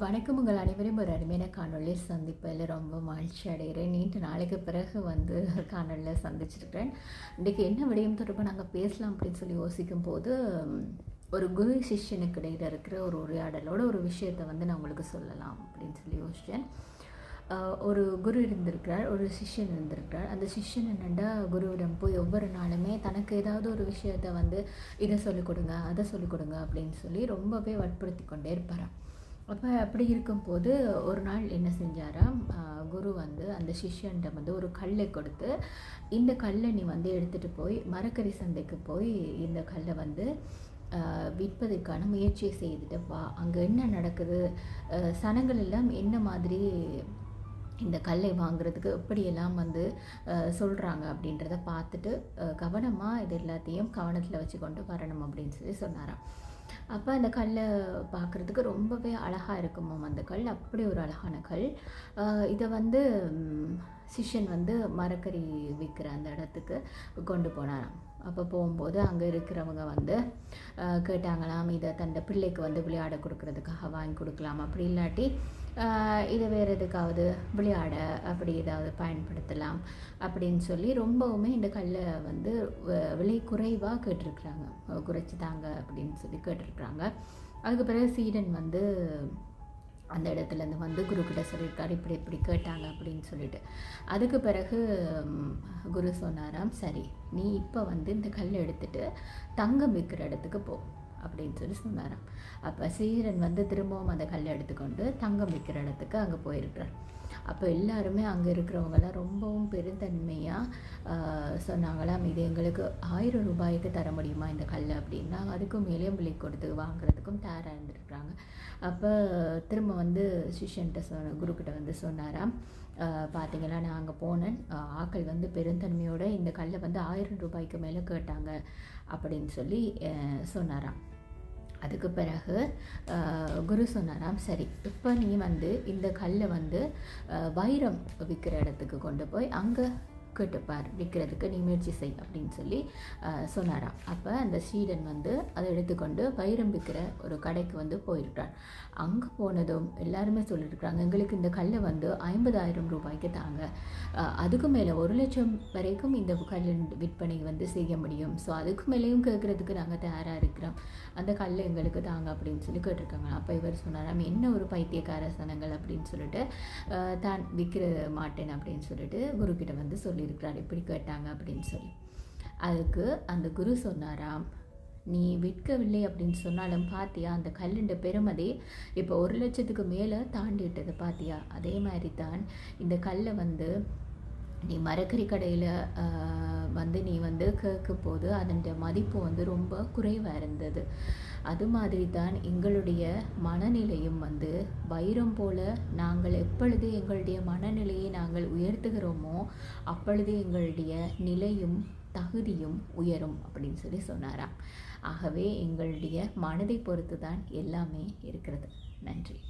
வணக்கம் உங்கள் அனைவரும் ஒரு அருமையான காணொளியில் சந்திப்பதில் ரொம்ப மகிழ்ச்சி அடைகிறேன். நீண்ட நாளைக்கு பிறகு வந்து காணொலியில் சந்திச்சிருக்கிறேன். இன்றைக்கி என்ன விடயம் தொடர்பாக நாங்கள் பேசலாம் அப்படின்னு சொல்லி யோசிக்கும் போது ஒரு குரு சிஷ்யனுக்கு இடையில் இருக்கிற ஒரு உரையாடலோட ஒரு விஷயத்தை வந்து நான் உங்களுக்கு சொல்லலாம் அப்படின்னு சொல்லி யோசித்தேன் ஒரு குரு இருந்திருக்கிறார் ஒரு சிஷ்யன் இருந்திருக்கிறார். அந்த சிஷ்யன் என்னென்னா குருவிடம் போய் ஒவ்வொரு நாளுமே தனக்கு ஏதாவது ஒரு விஷயத்தை வந்து இதை சொல்லிக் கொடுங்க அதை சொல்லிக் கொடுங்க அப்படின்னு சொல்லி ரொம்பவே வற்புறுத்தி கொண்டே இருப்பாராம். அப்போ அப்படி இருக்கும்போது ஒரு நாள் என்ன செஞ்சாராம்? குரு வந்து அந்த சிஷ்யன்ட்ட வந்து ஒரு கல்லை கொடுத்து இந்த கல்லை நீ வந்து எடுத்துகிட்டு போய் மரக்கறி சந்தைக்கு போய் இந்த கல்லை வந்து விற்பதற்கான முயற்சியை செய்துட்டு வா. அங்கே என்ன நடக்குது? சனங்கள் எல்லாம் என்ன மாதிரி இந்த கல்லை வாங்குறதுக்கு எப்படியெல்லாம் வந்து சொல்கிறாங்க அப்படின்றத பார்த்துட்டு கவனமாக இது எல்லாத்தையும் கவனத்தில் வச்சு கொண்டு வரணும் அப்படின்னு சொல்லி சொன்னாராம். அப்போ அந்த கல்லை பார்க்குறதுக்கு ரொம்பவே அழகாக இருக்குமாம் அந்த கல். அப்படி ஒரு அழகான கல். இதை வந்து சிஷ்யன் வந்து மரக்கறி விற்கிற அந்த இடத்துக்கு கொண்டு போனாராம். அப்போ போகும்போது அங்கே இருக்கிறவங்க வந்து கேட்டாங்களாம் இதை தந்த பிள்ளைக்கு வந்து விளையாட கொடுக்குறதுக்காக வாங்கி கொடுக்கலாம். அப்படி இல்லாட்டி இதை வேறு எதுக்காவது விளையாட அப்படி ஏதாவது பயன்படுத்தலாம் அப்படின்னு சொல்லி ரொம்பவுமே இந்த கல்லை வந்து விலை குறைவாக கேட்டிருக்கிறாங்க. குறைச்சி தாங்க அப்படின்னு சொல்லி கேட்டிருக்கிறாங்க. அதுக்கு பிறகு சீடன் வந்து அந்த இடத்துலேருந்து வந்து குருக்கிட்ட சொல்லியிருக்காரு இப்படி இப்படி கேட்டாங்க அப்படின்னு சொல்லிட்டு. அதுக்கு பிறகு குரு சொன்னாராம் சரி நீ இப்போ வந்து இந்த கல் எடுத்துகிட்டு தங்கம் விற்கிற இடத்துக்கு போ. அப்படின்னு சொல்லி சொன்னாராம். அப்போ சீரன் வந்து திரும்பவும் அந்த கல்லை எடுத்துக்கொண்டு தங்கம் விற்கிற இடத்துக்கு அங்கே போயிருக்கிறார். அப்போ எல்லாருமே அங்கே இருக்கிறவங்களாம் ரொம்பவும் பெருந்தன்மையாக சொன்னாங்களாம் இது எங்களுக்கு ஆயிரம் ரூபாய்க்கு தர முடியுமா இந்த கல் அப்படின்னா அதுக்கும் மேலேயும் விலை கொடுத்து வாங்குறதுக்கும் தயாராக இருந்துருக்குறாங்க. அப்போ திரும்ப வந்து சிஷ்யன்ட்ட சொ குருக்கிட்ட வந்து சொன்னாராம் பார்த்தீங்களா நான் அங்கே போனேன். ஆக்கள் வந்து பெருந்தன்மையோடு இந்த கல்லை வந்து ஆயிரம் ரூபாய்க்கு மேலே கேட்டாங்க. அப்படின்னு சொல்லி சொன்னாராம். அதுக்கு பிறகு குரு சொன்னாராம் சரி இப்போ நீ வந்து இந்த கல்லை வந்து வைரம் விற்கிற இடத்துக்கு கொண்டு போய் அங்கே கேட்டுப்பார் விற்கிறதுக்கு நீ முயற்சி செய் அப்படின்னு சொல்லி சொன்னாராம் அப்போ அந்த ஸ்ரீடன் வந்து அதை எடுத்துக்கொண்டு வைரம் விற்கிற ஒரு கடைக்கு வந்து போயிருக்கிறார். அங்கே போனதும் எல்லாருமே சொல்லியிருக்கிறாங்க எங்களுக்கு இந்த கல்லை வந்து ஐம்பதாயிரம் ரூபாய்க்கு தாங்க. அதுக்கு மேலே ஒரு லட்சம் வரைக்கும் இந்த கல் விற்பனை வந்து செய்ய முடியும். ஸோ அதுக்கு மேலேயும் கேட்குறதுக்கு நாங்கள் தயாராக இருக்கிறோம். அந்த கல் எங்களுக்கு தாங்க அப்படின்னு சொல்லி கேட்டிருக்காங்க. அப்போ இவர் சொன்னாராம் என்ன ஒரு பைத்தியக்கார சனங்கள்? அப்படின்னு சொல்லிட்டு தான் விற்கிற மாட்டேன் அப்படின்னு சொல்லிட்டு குருக்கிட்ட வந்து சொல்லி இருக்கிறார். இப்படி கேட்டாங்க அப்படின்னு சொல்லி. அதுக்கு அந்த குரு சொன்னாராம் நீ விற்கவில்லை அப்படின்னு சொன்னாலும் பார்த்தியா அந்த கல்லுண்ட பெருமதி இப்போ ஒரு லட்சத்துக்கு மேலே தாண்டிட்டது பார்த்தியா அதே மாதிரி தான் இந்த கல்லை வந்து நீ மரக்கறி கடையில் வந்து நீ வந்து கேட்கும் போது அதன் மதிப்பு வந்து ரொம்ப குறைவாக இருந்தது. அது மாதிரி தான் எங்களுடைய மனநிலையும் வந்து வைரம் போல நாங்கள் எப்பொழுது எங்களுடைய மனநிலையை நாங்கள் அப்பொழுது எங்களுடைய நிலையும் தகுதியும் உயரும் அப்படின்னு சொல்லி சொன்னாராம். ஆகவே எங்களுடைய மனதை பொறுத்து தான் எல்லாமே இருக்கிறது. நன்றி.